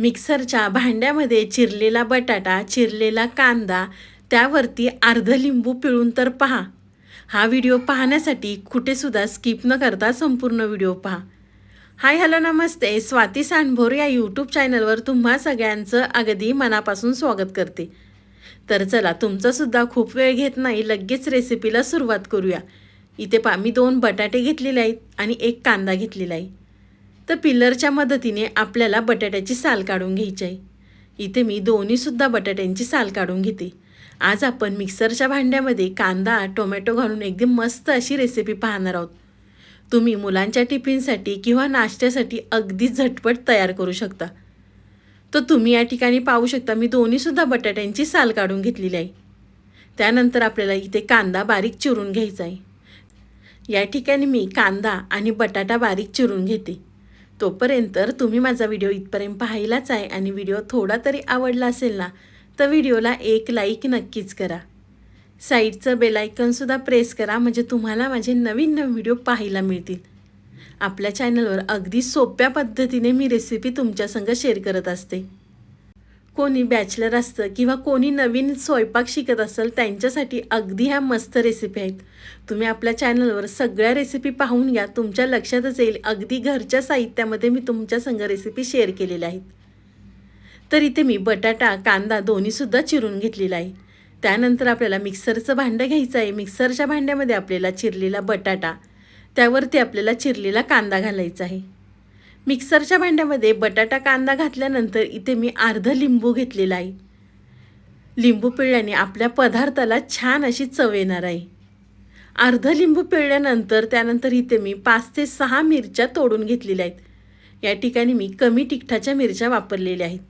मिक्सरच्या भांड्यामध्ये चिरलेला बटाटा चिरलेला कांदा त्यावरती अर्ध लिंबू पिळून तर पहा. हा व्हिडिओ पाहण्यासाठी कुठेसुद्धा स्किप न करता संपूर्ण व्हिडिओ पहा. हाय हॅलो नमस्ते. स्वाती सांडभोर या यूट्यूब चॅनलवर तुम्हा सगळ्यांचं अगदी मनापासून स्वागत करते. तर चला तुमचासुद्धा खूप वेळ घेत नाही लगेच रेसिपीला सुरुवात करूया. इथे पा मी दोन बटाटे घेतलेले आहेत आणि एक कांदा घेतलेला आहे. तर पिलरच्या मदतीने आपल्याला बटाट्याची साल काढून घ्यायची आहे इथे मी दोन्हीसुद्धा बटाट्यांची साल काढून घेते. आज आपण मिक्सरच्या भांड्यामध्ये कांदा टोमॅटो घालून एकदम मस्त अशी रेसिपी पाहणार आहोत. तुम्ही मुलांच्या टिफिनसाठी किंवा नाश्त्यासाठी अगदी झटपट तयार करू शकता. तर तुम्ही या ठिकाणी पाहू शकता मी दोन्हीसुद्धा बटाट्यांची साल काढून घेतलेली आहे. त्यानंतर आपल्याला इथे कांदा बारीक चिरून घ्यायचा आहे या ठिकाणी मी कांदा आणि बटाटा बारीक चिरून घेते. तोपर्यंत तुम्ही माझा व्हिडिओ इथपर्यंत पाहिलाच आहे आणि व्हिडिओ थोडा तरी आवडला असेल ना तर व्हिडिओला एक लाईक नक्कीच करा. साईडचं बेलायकनसुद्धा प्रेस करा म्हणजे तुम्हाला माझे नवीन नवीन व्हिडिओ पाहायला मिळतील. आपल्या चॅनलवर अगदी सोप्या पद्धतीने मी रेसिपी तुमच्यासंग शेअर करत असते. कोणी बॅचलर असतं किंवा कोणी नवीन स्वयंपाक शिकत असेल त्यांच्यासाठी अगदी ह्या मस्त रेसिपी आहेत. तुम्ही आपल्या चॅनलवर सगळ्या रेसिपी पाहून घ्या. तुमच्या लक्षातच येईल. अगदी घरच्या साहित्यामध्ये मी तुमच्या संग रेसिपी शेअर केलेल्या आहेत. तर इथे मी बटाटा कांदा दोन्हीसुद्धा चिरून घेतलेला आहे. त्यानंतर आपल्याला मिक्सरचं भांडं घ्यायचं आहे. मिक्सरच्या भांड्यामध्ये आपल्याला चिरलेला बटाटा त्यावरती आपल्याला चिरलेला कांदा घालायचा आहे. मिक्सरच्या भांड्यामध्ये बटाटा कांदा घातल्यानंतर इथे मी अर्धं लिंबू घेतलेला आहे. लिंबू पिळल्याने आपल्या पदार्थाला छान अशी चव येणार आहे. अर्धं लिंबू पिळल्यानंतर त्यानंतर इथे मी पाच ते सहा मिरच्या तोडून घेतलेल्या आहेत. या ठिकाणी मी कमी तिखटाच्या मिरच्या वापरलेल्या आहेत.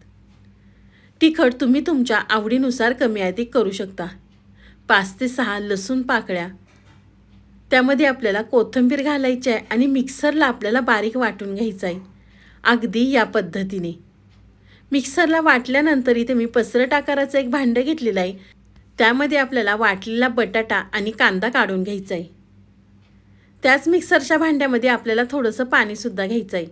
तिखट तुम्ही तुमच्या आवडीनुसार कमी आयती करू शकता. पाच ते सहा लसूण पाकळ्या त्यामध्ये आपल्याला कोथिंबीर घालायची आहे आणि मिक्सरला आपल्याला बारीक वाटून घ्यायचं आहे. अगदी या पद्धतीने. मिक्सरला वाटल्यानंतर इथे मी पसरट आकाराचं एक भांडं घेतलेलं आहे. त्यामध्ये आपल्याला वाटलेला बटाटा आणि कांदा काढून घ्यायचा आहे. त्याच मिक्सरच्या भांड्यामध्ये आपल्याला थोडंसं पाणीसुद्धा घ्यायचं आहे.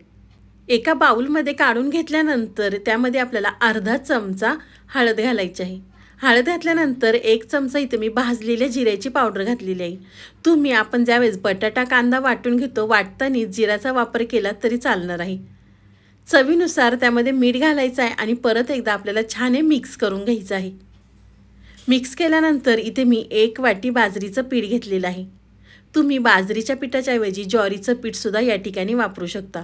एका बाऊलमध्ये काढून घेतल्यानंतर त्यामध्ये आपल्याला अर्धा चमचा हळद घालायची आहे. हळद घातल्यानंतर एक चमचा इथे मी भाजलेल्या जिऱ्याची पावडर घातलेली आहे. तुम्ही आपण ज्यावेळेस बटाटा कांदा वाटून घेतो वाटताना जिऱ्याचा वापर केला तरी चालणार आहे. चवीनुसार त्यामध्ये मीठ घालायचं आहे आणि परत एकदा आपल्याला छान हे मिक्स करून घ्यायचं आहे. मिक्स केल्यानंतर इथे मी एक वाटी बाजरीचं पीठ घेतलेलं आहे. तुम्ही बाजरीच्या पिठाच्या ऐवजी ज्वारीचं पीठसुद्धा या ठिकाणी वापरू शकता.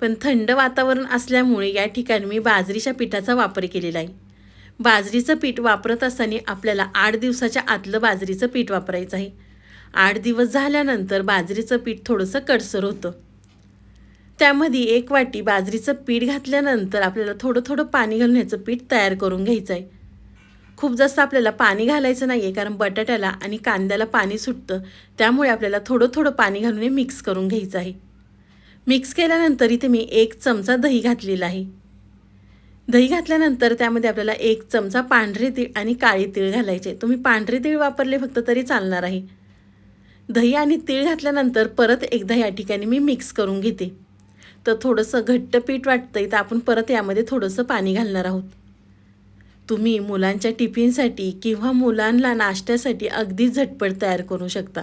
पण थंड वातावरण असल्यामुळे या ठिकाणी मी बाजरीच्या पिठाचा वापर केलेला आहे. बाजरीचं पीठ वापरत असताना आपल्याला आठ दिवसाच्या आतलं बाजरीचं पीठ वापरायचं आहे. आठ दिवस झाल्यानंतर बाजरीचं पीठ थोडंसं कडसर होतं. त्यामध्ये एक वाटी बाजरीचं पीठ घातल्यानंतर आपल्याला थोडं थोडं पाणी घालून ह्याचं पीठ तयार करून घ्यायचं आहे. खूप जास्त आपल्याला पाणी घालायचं नाही आहे कारण बटाट्याला आणि कांद्याला पाणी सुटतं. त्यामुळे आपल्याला थोडं थोडं पाणी घालून हे मिक्स करून घ्यायचं आहे. मिक्स केल्यानंतर इथे मी एक चमचा दही घातलेला आहे. दही घातल्यानंतर त्यामध्ये आपल्याला एक चमचा पांढरे तीळ आणि काळी तीळ घालायचे. तुम्ही पांढरे तीळ वापरले फक्त तरी चालणार आहे. दही आणि तीळ घातल्यानंतर परत एकदा या ठिकाणी मी मिक्स करून घेते. तर थोडंसं घट्ट पीठ वाटतं आहे तर आपण परत यामध्ये थोडंसं पाणी घालणार आहोत. तुम्ही मुलांच्या टिफिनसाठी किंवा मुलांना नाश्त्यासाठी अगदी झटपट तयार करू शकता.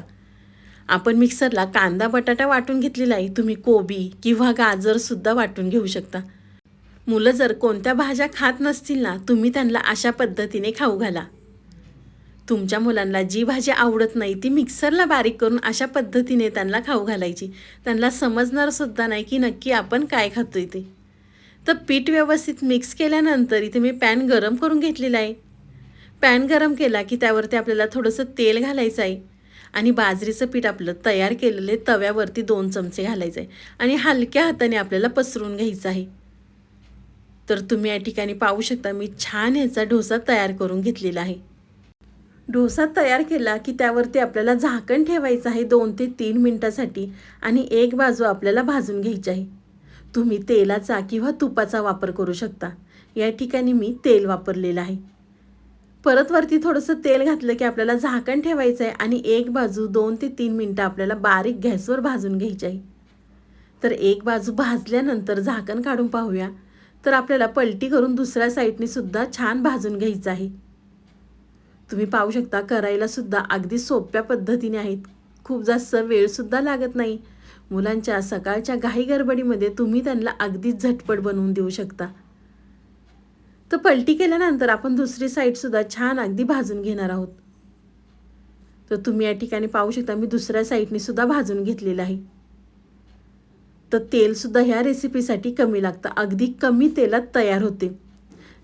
आपण मिक्सरला कांदा बटाटा वाटून घेतलेला आहे. तुम्ही कोबी किंवा गाजरसुद्धा वाटून घेऊ शकता. मुलं जर कोणत्या भाज्या खात नसतील ना तुम्ही त्यांना अशा पद्धतीने खाऊ घाला. तुमच्या मुलांना जी भाजी आवडत नाही ती मिक्सरला बारीक करून अशा पद्धतीने त्यांना खाऊ घालायची. त्यांना समजणारसुद्धा नाही की नक्की आपण काय खातो ते. तर पीठ व्यवस्थित मिक्स केल्यानंतर इथे मी पॅन गरम करून घेतलेला आहे. पॅन गरम केला की त्यावरती आपल्याला थोडंसं तेल घालायचं आहे. आणि बाजरीचं पीठ आपलं तयार केलेले तव्यावरती दोन चमचे घालायचं आहे. आणि हलक्या हाताने आपल्याला पसरून घ्यायचं आहे. तर तुम्ही या ठिकाणी पाहू शकता मी छान ह्याचा डोसा तयार करून घेतलेला आहे. डोसा तयार केला की त्यावरती आपल्याला झाकण ठेवायचं आहे दोन ते तीन मिनटासाठी आणि एक बाजू आपल्याला भाजून घ्यायची आहे. तुम्ही तेलाचा किंवा तुपाचा वापर करू शकता. या ठिकाणी मी तेल वापरलेलं आहे. परत वरती थोडंसं तेल घातलं की आपल्याला झाकण ठेवायचं आहे आणि एक बाजू दोन ते तीन मिनटं आपल्याला बारीक गॅसवर भाजून घ्यायची आहे. तर एक बाजू भाजल्यानंतर झाकण काढून पाहूया. तर आपल्याला पलटी करून दुसऱ्या साईडने सुद्धा छान भाजून घ्यायचं आहे. तुम्ही पाहू शकता करायला सुद्धा अगदी सोप्या पद्धतीने आहेत. खूप जास्त वेळसुद्धा लागत नाही. मुलांच्या सकाळच्या घाई गडबडीमध्ये तुम्ही त्यांना अगदीच झटपट बनवून देऊ शकता. तर पलटी केल्यानंतर आपण दुसरी साईडसुद्धा छान अगदी भाजून घेणार आहोत. तर तुम्ही या ठिकाणी पाहू शकता मी दुसऱ्या साईडने सुद्धा भाजून घेतलेलं आहे. तर तेलसुद्धा ह्या रेसिपीसाठी कमी लागतं. अगदी कमी तेलात तयार होते.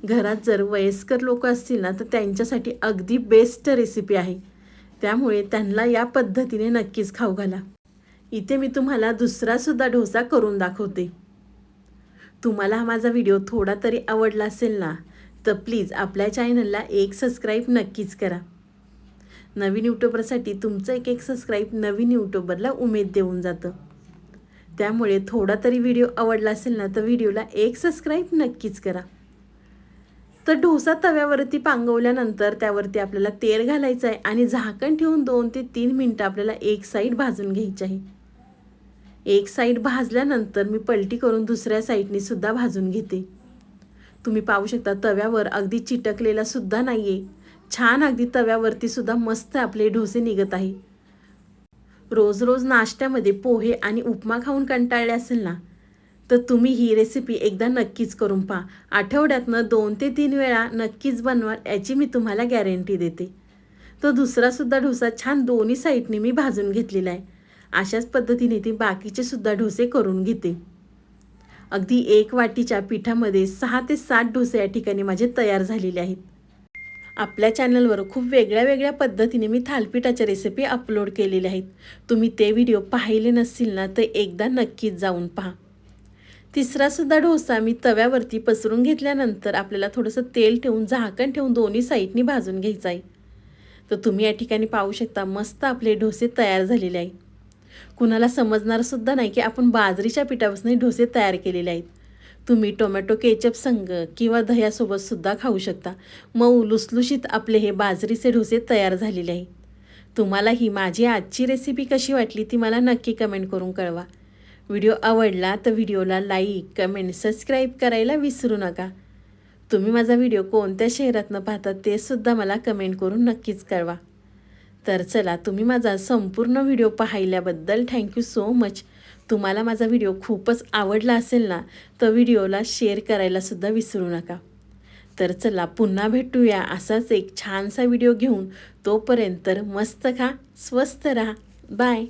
घरात जर वयस्कर लोक असतील ना तर त्यांच्यासाठी अगदी बेस्ट रेसिपी आहे. त्यामुळे त्यांना या पद्धतीने नक्कीच खाऊ घाला. इथे मी तुम्हाला दुसरासुद्धा डोसा करून दाखवते. तुम्हाला हा माझा व्हिडिओ थोडा तरी आवडला असेल ना तर प्लीज आपल्या चॅनलला एक सबस्क्राईब नक्कीच करा. नवीन यूट्यूबरसाठी तुमचं एक एक सबस्क्राईब नवीन यूट्यूबरला उमेद देऊन जातं. त्यामुळे थोडा तरी व्हिडिओ आवडला असेल ना तर व्हिडिओला एक सबस्क्राईब नक्कीच करा. तर डोसा तव्यावरती पांगवल्यानंतर त्यावरती आपल्याला तेल घालायचं आहे आणि झाकण ठेवून दोन ते तीन मिनटं आपल्याला एक साईड भाजून घ्यायची आहे. एक साईड भाजल्यानंतर मी पलटी करून दुसऱ्या साईडने सुद्धा भाजून घेते. तुम्ही पाहू शकता तव्यावर अगदी चिटकलेला सुद्धा नाही आहे छान अगदी तव्यावरती सुद्धा मस्त आपले डोसे निघत आहे. रोज रोज नाश्त्यामध्ये पोहे आणि उपमा खाऊन कंटाळले असेल ना? तर तुम्ही ही रेसिपी एकदा नक्कीच करून पहा. आठवड्यातनं दोन ते तीन वेळा नक्कीच बनवा याची मी तुम्हाला गॅरंटी देते. तो दुसरासुद्धा डोसा छान दोन्ही साईडने मी भाजून घेतलेला आहे. अशाच पद्धतीने ती बाकीचे सुद्धा डोसे करून घेते. अगदी एक वाटीच्या पिठामध्ये सहा ते सात डोसे या ठिकाणी माझे तयार झालेले आहेत. आपल्या चॅनलवर खूप वेगळ्या वेगळ्या पद्धतीने मी थालपिठाच्या रेसिपी अपलोड केलेल्या आहेत. तुम्ही ते व्हिडिओ पाहिले नसतील ना तर एकदा नक्कीच जाऊन पहा. तिसरासुद्धा डोसा मी तव्यावरती पसरून घेतल्यानंतर आपल्याला थोडंसं तेल ठेवून झाकण ठेवून दोन्ही साईडनी भाजून घ्यायचं आहे. तर तुम्ही या ठिकाणी पाहू शकता मस्त आपले डोसे तयार झालेले आहे कुणाला समजणारसुद्धा नाही की आपण बाजरीच्या पिठापासून डोसे तयार केलेले आहेत. तुम्ही टोमॅटो केचप संग किंवा दह्यासोबत सुद्धा खाऊ शकता. मऊ लुसलुशीत आपले हे बाजरीचे डोसे तयार झालेले आहे तुम्हाला ही माझी आजची रेसिपी कशी वाटली ती मला नक्की कमेंट करून कळवा. व्हिडिओ आवडला तर व्हिडिओला लाईक कमेंट सबस्क्राईब करायला विसरू नका. तुम्ही माझा व्हिडिओ कोणत्या शहरातनं पाहता ते सुद्धा मला कमेंट करून नक्कीच कळवा. तर चला तुम्ही माझा संपूर्ण व्हिडिओ पाहिल्याबद्दल थँक्यू सो मच तुम्हाला माझा व्हिडिओ खूपच आवडला असेल ना तर व्हिडिओला शेअर करायलासुद्धा विसरू नका. तर चला पुन्हा भेटूया असाच एक छानसा व्हिडिओ घेऊन. तोपर्यंत मस्त खा स्वस्त राहा. बाय